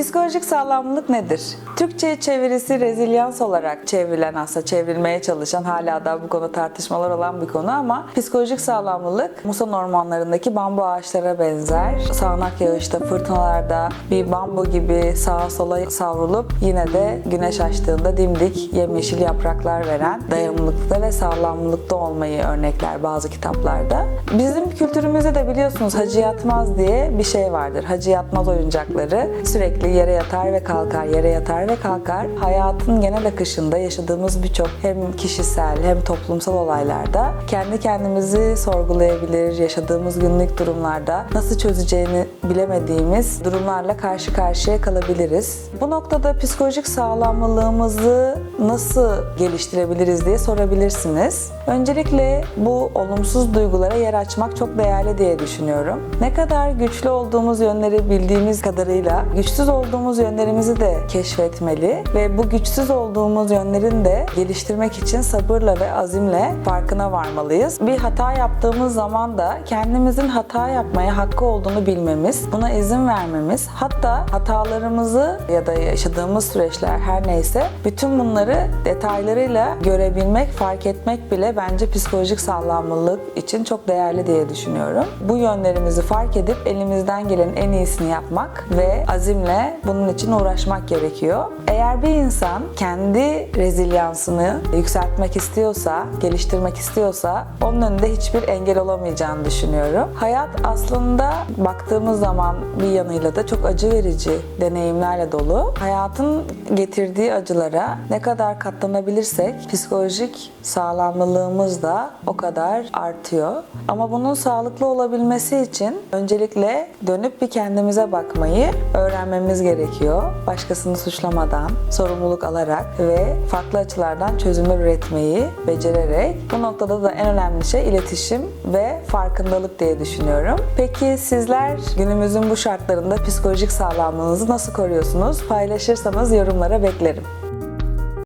Psikolojik sağlamlık nedir? Türkçe çevirisi rezilyans olarak çevrilen aslında çevrilmeye çalışan hala da bu konu tartışmalar olan bir konu ama psikolojik sağlamlılık Muson ormanlarındaki bambu ağaçlara benzer. Sağanak yağışta, fırtınalarda bir bambu gibi sağa sola savrulup yine de güneş açtığında dimdik yemyeşil yapraklar veren dayanıklılıkta ve sağlamlıkta olmayı örnekler bazı kitaplarda. Bizim kültürümüzde de biliyorsunuz Hacı Yatmaz diye bir şey vardır. Hacı Yatmaz oyuncakları sürekli yere yatar ve kalkar, yere yatar ve kalkar. Hayatın genel akışında yaşadığımız birçok hem kişisel hem toplumsal olaylarda kendi kendimizi sorgulayabilir, yaşadığımız günlük durumlarda nasıl çözeceğini bilemediğimiz durumlarla karşı karşıya kalabiliriz. Bu noktada psikolojik sağlamlılığımızı nasıl geliştirebiliriz diye sorabilirsiniz. Öncelikle bu olumsuz duygulara yer açmak çok değerli diye düşünüyorum. Ne kadar güçlü olduğumuz yönleri bildiğimiz kadarıyla güçsüz olduğumuz yönlerimizi de keşfetmeli ve bu güçsüz olduğumuz yönlerin de geliştirmek için sabırla ve azimle farkına varmalıyız. Bir hata yaptığımız zaman da kendimizin hata yapmaya hakkı olduğunu bilmemiz, buna izin vermemiz, hatta hatalarımızı ya da yaşadığımız süreçler her neyse bütün bunları detaylarıyla görebilmek, fark etmek bile bence psikolojik sağlamlılık için çok değerli diye düşünüyorum. Bu yönlerimizi fark edip elimizden gelen en iyisini yapmak ve azimle bunun için uğraşmak gerekiyor. Eğer bir insan kendi rezilyansını yükseltmek istiyorsa, geliştirmek istiyorsa onun önünde hiçbir engel olamayacağını düşünüyorum. Hayat aslında baktığımız zaman bir yanıyla da çok acı verici deneyimlerle dolu. Hayatın getirdiği acılara ne kadar katlanabilirsek psikolojik sağlamlılığımız da o kadar artıyor. Ama bunun sağlıklı olabilmesi için öncelikle dönüp bir kendimize bakmayı öğrenmemiz gerekiyor. Başkasını suçlamadan, sorumluluk alarak ve farklı açılardan çözümler üretmeyi becererek bu noktada da en önemli şey iletişim ve farkındalık diye düşünüyorum. Peki sizler günümüzün bu şartlarında psikolojik sağlamlığınızı nasıl koruyorsunuz? Paylaşırsanız yorumlara beklerim.